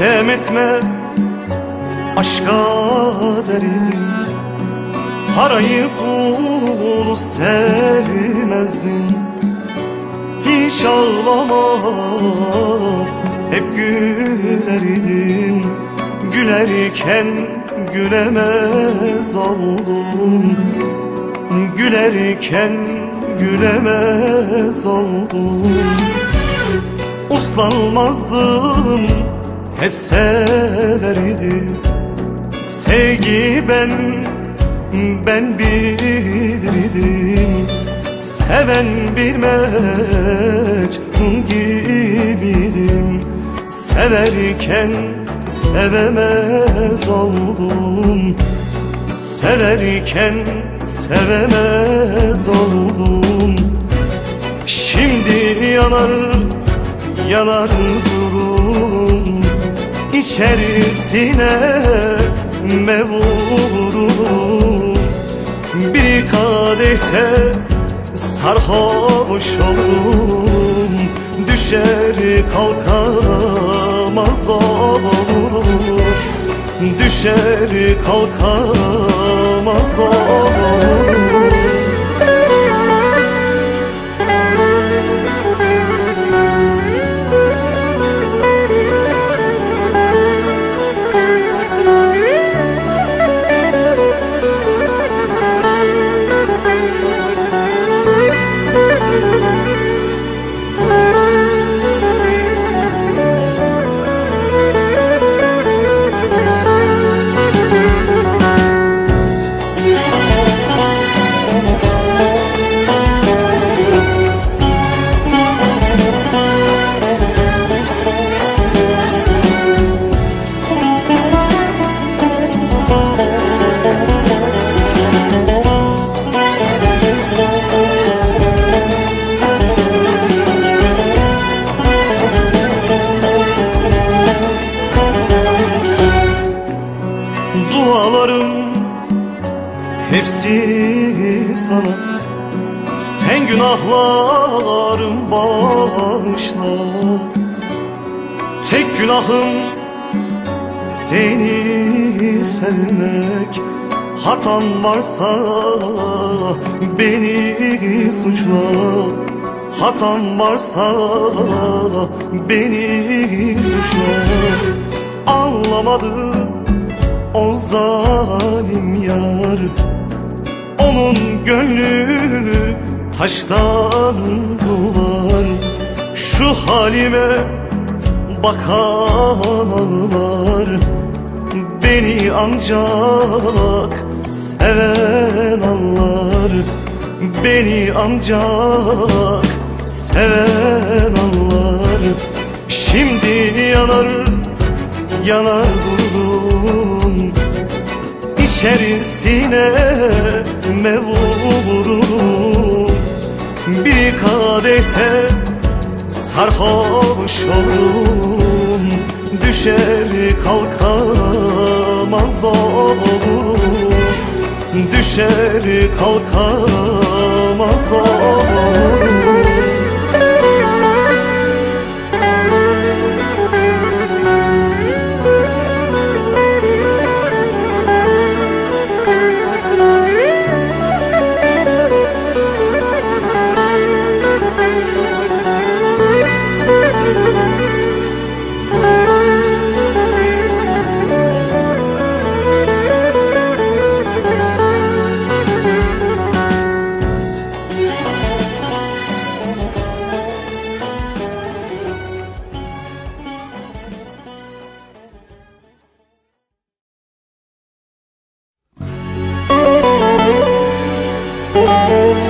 etme Aşka derdim Parayı pulu sevmezdim. Hiç ağlamaz hep gülerdim. Gülerken gülemez oldum. Gülerken gülemez oldum. Uslanmazdım hep severdim Sevgi ben, ben bilirdim Seven bir mecnun gibiydim Severken sevemez oldum. Severken sevemez oldum. Şimdi yanar yanar durum içerisine mevurum Bir kadehte sarhoş olurum Düşer kalkamaz olurum. Düşer kalkamaz olurum hepsi sana. Sen günahlarım bağışla. Tek günahım seni sevmek. Hatam varsa beni suçla. Hatam varsa beni suçla. Anlamadım o zalim yar Onun gönlü taştan duvar. Şu halime bakan ağlar Beni ancak seven anlar Beni ancak seven anlar Şimdi yanar yanar durum içerisine mevurum Bir kadehte sarhoş olurum. Düşer kalkamaz olurum. Düşer kalkamaz olurum oh